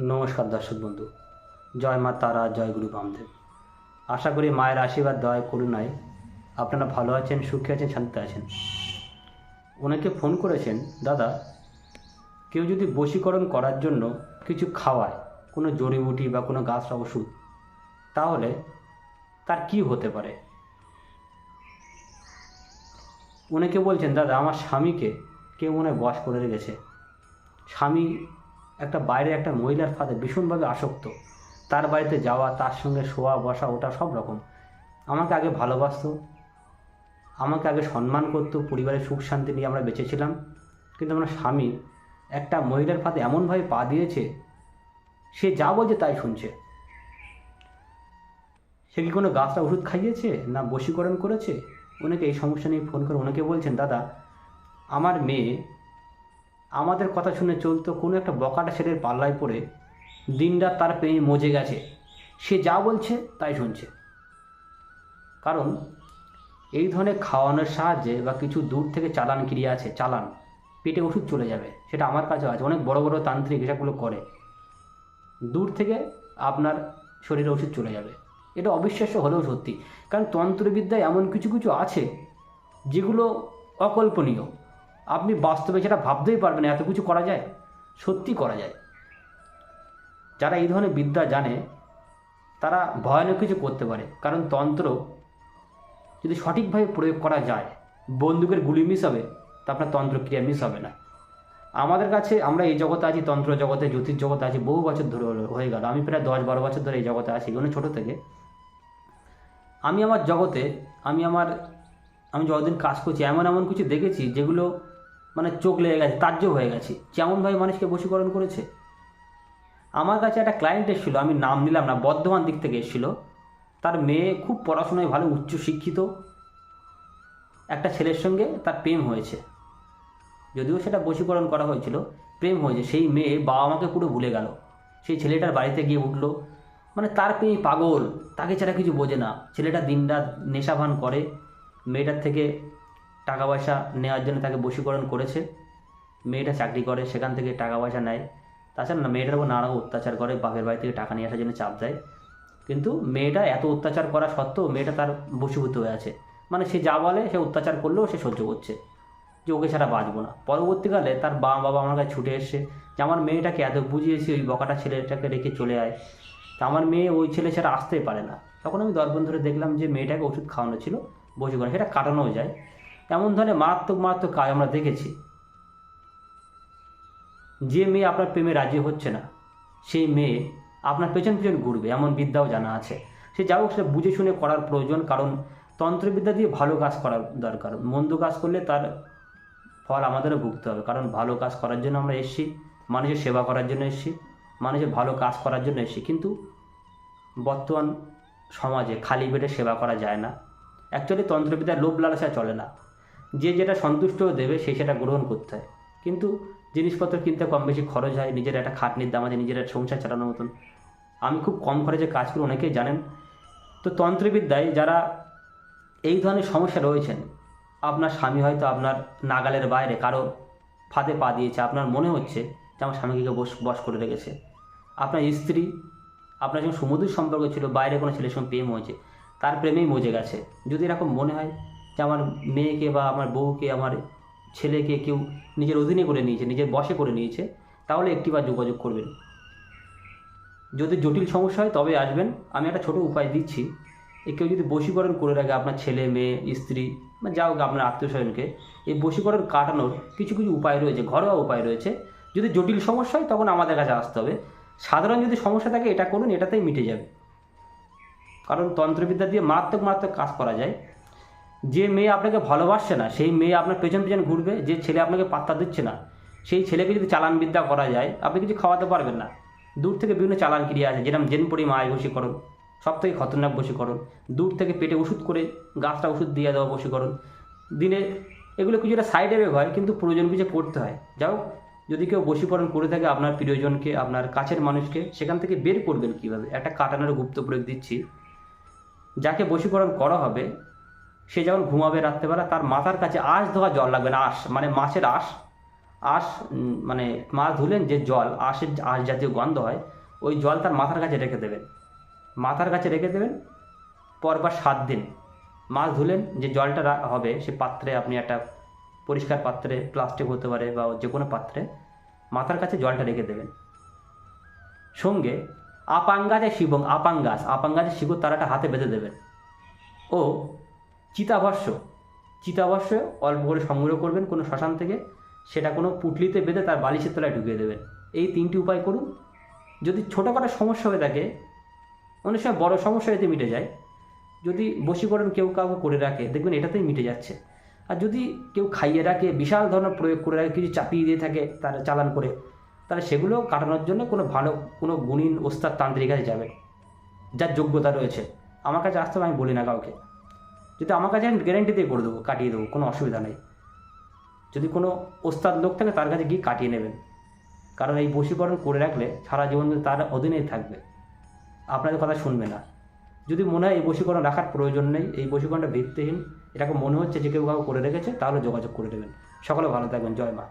নমস্কার দর্শক বন্ধু। জয় মা তারা, জয় গুরু বামদেব। আশা করি মায়ের আশীর্বাদ, দয়, করুণায় আপনারা ভালো আছেন, সুখে আছেন, শান্তিতে আছেন। ওনাকে ফোন করেছেন, দাদা, কেউ যদি বশীকরণ করার জন্য কিছু খাওয়ায়, কোনো জড়িবুটি বা কোনো গাছ ওষুধ, তাহলে তার কি হতে পারে? অনেকে বলছেন, দাদা, আমার স্বামীকে কেউ মনে বশ করে রেখেছে। স্বামী একটা বাইরে একটা মহিলার ফাঁদে ভীষণভাবে আসক্ত। তার বাড়িতে যাওয়া, তার সঙ্গে শোয়া, বসা, ওটা সব রকম। আমাকে আগে ভালোবাসতো, আমাকে আগে সম্মান করতো, পরিবারের সুখ শান্তি নিয়ে আমরা বেঁচেছিলাম কিন্তু আমার স্বামী একটা মহিলার ফাঁদে এমনভাবে পা দিয়েছে, সে যা বলছে তাই শুনছে। সে কি কোনো গাছটা ওষুধ খাইয়েছে না বশীকরণ করেছে? অনেকে এই সমস্যা নিয়ে ফোন করে অনেকে বলছেন, দাদা, আমার মেয়ে আমাদের কথা শুনে চলতো কোনো একটা বকাটা ছেলের পাল্লায় পড়ে, দিনরাত তার প্রেমে মজে গেছে। সে যা বলছে তাই শুনছে। কারণ এই ধরনের খাওয়ানোর সাহায্যে বা কিছু দূর থেকে চালান ক্রিয়া আছে, চালান, পেটে ওষুধ চলে যাবে, সেটা আমার কাছেও আছে। অনেক বড় বড় তান্ত্রিক এসবগুলো করে। দূর থেকে আপনার শরীরে ওষুধ চলে যাবে। এটা অবিশ্বাস্য হলেও সত্যি। কারণ তন্ত্রবিদ্যায় এমন কিছু কিছু আছে যেগুলো অকল্পনীয়। আপনি বাস্তবে সেটা ভাবতেই পারবেন এত কিছু করা যায়? সত্যি করা যায়। যারা এই ধরনের বিদ্যা জানে, তারা ভয়ানক কিছু করতে পারে। কারণ তন্ত্র যদি সঠিকভাবে প্রয়োগ করা যায়, বন্দুকের গুলি মিস হবে, তা আপনার তন্ত্রক্রিয়া মিস হবে না। আমাদের কাছে আমরা এই জগতে আছি, তন্ত্র জগতে জ্যোতিষ জগতে আছি, বহু বছর ধরে হয়ে গেল। আমি প্রায় দশ বারো বছর ধরে এই জগতে আছি কোনো ছোটো থেকে। আমি আমার জগতে, আমি আমার, আমি যতদিন কাজ করছি, এমন এমন কিছু দেখেছি যেগুলো মানে চোখ লেগে গেছে, তাজ্জব হয়ে গেছি। কেমনভাবে মানুষকে বশীকরণ করেছে। আমার কাছে একটা ক্লায়েন্ট এসেছিল, আমি নাম নিলাম না, বর্ধমান দিক থেকে এসেছিল। তার মেয়ে খুব পড়াশোনায় ভালো, উচ্চ শিক্ষিত। একটা ছেলের সঙ্গে তার প্রেম হয়েছে। যদিও সেটা বশীকরণ করা হয়েছিল, প্রেম হয়েছে। সেই মেয়ে বাবা মাকে পুরো ভুলে গেল। সেই ছেলেটার বাড়িতে গিয়ে উঠল। মানে তার প্রেমী পাগল, তাকে ছাড়া কিছু বোঝে না। ছেলেটা দিনরাত নেশাভান করে। মেয়েটার থেকে টাকা পয়সা নেওয়ার জন্য তাকে বশীকরণ করেছে। মেয়েটা চাকরি করে, সেখান থেকে টাকা পয়সা নেয়। তাছাড়া না, মেয়েটার উপর নানা অত্যাচার করে, বাপের বাড়ি থেকে টাকা নিয়ে আসার জন্য চাপ দেয়। কিন্তু মেয়েটা এত অত্যাচার করা সত্ত্বেও মেয়েটা তার বশীভূত হয়ে আছে। মানে সে যা বলে, সে অত্যাচার করলেও সে সহ্য করছে। যে ওকে ছাড়া বাঁচবো না। পরবর্তীকালে তার বাবা বাবা আমার কাছে ছুটে এসছে যে আমার মেয়েটাকে এত বুঝিয়েছি, ওই বকাটা ছেলেটাকে রেখে চলে আয়। তা আমার মেয়ে ওই ছেলে ছাড়া আসতেই পারে না। তখন আমি দর্পণ ধরে দেখলাম যে মেয়েটাকে ওষুধ খাওয়ানো ছিল বসে করে সেটা কাটানোও যায়। এমন ধরনের মারাত্মক মারাত্মক কাজ আমরা দেখেছি। যে মেয়ে আপনার প্রেমে রাজি হচ্ছে না, সেই মেয়ে আপনার পেছন পেছন ঘুরবে, এমন বিদ্যাও জানা আছে। সে যা হোক সেটা বুঝে শুনে করার প্রয়োজন, কারণ তন্ত্রবিদ্যা দিয়ে ভালো কাজ করার দরকার। মন্দ কাজ করলে তার ফল আমাদেরও ভুগতে হবে, কারণ ভালো কাজ করার জন্য আমরা এসেছি, মানুষের সেবা করার জন্য এসেছি, মানুষের ভালো কাজ করার জন্য এসেছি। কিন্তু বর্তমান সমাজে খালি পেটে সেবা করা যায় না। অ্যাকচুয়ালি তন্ত্রবিদ্যার লোভ লালসা চলে না। যে যেটা সন্তুষ্ট দেবে সে সেটা গ্রহণ করতে হয়। কিন্তু জিনিসপত্র কিনতে কম বেশি খরচ হয়, নিজের একটা খাটনির দাম আছে, নিজের একটা সংসার চালানোর মতন। আমি খুব কম খরচে কাজ করি, অনেকেই জানেন। তো তন্ত্রবিদ্যায় যারা এই ধরনের সমস্যা রয়েছেন, আপনার স্বামী হয়তো আপনার নাগালের বাইরে কারও ফাঁদে পা দিয়েছে, আপনার মনে হচ্ছে যে আমার স্বামীকে বস বস করে রেখেছে। আপনার স্ত্রী, আপনার যখন সমুদ্র সম্পর্ক ছিল, বাইরে কোনো ছেলের সঙ্গে প্রেম হয়েছে, তার প্রেমেই মজে গেছে। যদি এরকম মনে হয় যে আমার মেয়েকে বা আমার বউকে, আমার ছেলেকে কেউ নিজের অধীনে করে নিয়েছে, নিজের বশে করে নিয়েছে, তাহলে একটিবার যোগাযোগ করবেন। যদি জটিল সমস্যা হয় তবে আসবেন। আমি একটা ছোট উপায় দিচ্ছি। এ কেউ যদি বশীকরণ করে রাখে আপনার ছেলে, মেয়ে, স্ত্রী, বা যা হোক আপনার আত্মীয় স্বজনকে এই বশীকরণ কাটানোর কিছু কিছু উপায় রয়েছে, ঘরোয়া উপায় রয়েছে। যদি জটিল সমস্যা হয় তখন আমাদের কাছে আসতে হবে। সাধারণ যদি সমস্যা থাকে এটা করুন, এটাতেই মিটে যাবে। কারণ তন্ত্রবিদ্যা দিয়ে মারাত্মক মারাত্মক কাজ করা যায়। যে মেয়ে আপনাকে ভালোবাসছে না, সেই মেয়ে আপনার পেছন পেছন ঘুরবে, যে ছেলে আপনাকে পাত্তা দিচ্ছে না, সেই ছেলেকে যদি চালান বিদ্যা করা যায়, আপনি কিছু খাওয়াতে পারবেন না। দূর থেকে বিভিন্ন চালান ক্রিয়া আছে, যেরকম জেন পরি মায় বশীকরণ সব থেকে খতরনাক বশীকরণ দূর থেকে পেটে ওষুধ করে গাছটা ওষুধ দিয়ে দেওয়া বশীকরণ দিনে এগুলো কিছুটা সাইড এফেক্ট হয়, কিন্তু প্রয়োজন কিছু পড়তে হয়। যাও যদি কেউ বশীকরণ করে থাকে আপনার প্রিয়জনকে, আপনার কাছের মানুষকে, সেখান থেকে বের করবেন কীভাবে? একটা কাটানোর গুপ্ত প্রয়োগ দিচ্ছি। যাকে বশীকরণ করা হবে সে যখন ঘুমাবে রাত্রেবেলা, তার মাথার কাছে আঁশ ধোয়া জল লাগবে না, আঁশ মানে মাছের আঁশ আঁশ মানে মাছ ধুলেন যে জল, আঁশের আঁশ জাতীয় গন্ধ হয়, ওই জল তার মাথার কাছে রেখে দেবেন। মাথার কাছে রেখে দেবেন, পরপর সাত দিন। মাছ ধুলেন, যে জলটা হবে, সে পাত্রে আপনি একটা পরিষ্কার পাত্রে, প্লাস্টিক হতে পারে বা যে কোনো পাত্রে, মাথার কাছে জলটা রেখে দেবেন। সঙ্গে আপাঙ্গাজে শিবং আপাঙ্গাস আপাঙ্গাজে শিবর তারাটা হাতে বেঁধে দেবেন। ও চিতাভস্য চিতাভস্য অল্প করে সংগ্রহ করবেন কোনো শ্মশান থেকে। সেটা কোনো পুটলিতে বেঁধে তার বালিশের তলায় ঢুকিয়ে দেবেন। এই তিনটি উপায় করুন। যদি ছোটোখাটো সমস্যা হয়ে থাকে, অনেক সময় বড়ো সমস্যা এতে মিটে যায়। যদি বশীকরণ কেউ কাউকে করে রাখে, দেখবেন এটাতেই মিটে যাচ্ছে। আর যদি কেউ খাইয়ে রাখে, বিশাল ধরনের প্রয়োগ করে রাখে, কিছু চাপিয়ে দিয়ে থাকে, তার চালান করে, তাহলে সেগুলো কাটানোর জন্য কোনো ভালো, কোনো গুণীন ওস্তাদ তান্ত্রিক কাছে যাবে, যার যোগ্যতা রয়েছে। আমার কাছে আসতে আমি বলি না কাউকে। যদি আমার কাছে আমি গ্যারেন্টি দিয়ে করে দেবো, কাটিয়ে দেবো, কোনো অসুবিধা নেই। যদি কোনো ওস্তাদ লোক থাকে, তার কাছে গিয়ে কাটিয়ে নেবেন। কারণ এই বশীকরণ করে রাখলে সারা জীবন তার অধীনেই থাকবে, আপনাদের কথা শুনবে না। যদি মনে হয় এই বশীকরণ রাখার প্রয়োজন নেই, এই বশীকরণটা ভিত্তিহীন, এটাকে মনে হচ্ছে যে কেউ কাউ করে রেখেছে, তাহলে যোগাযোগ করে দেবেন। সকলে ভালো থাকবেন। জয় মা।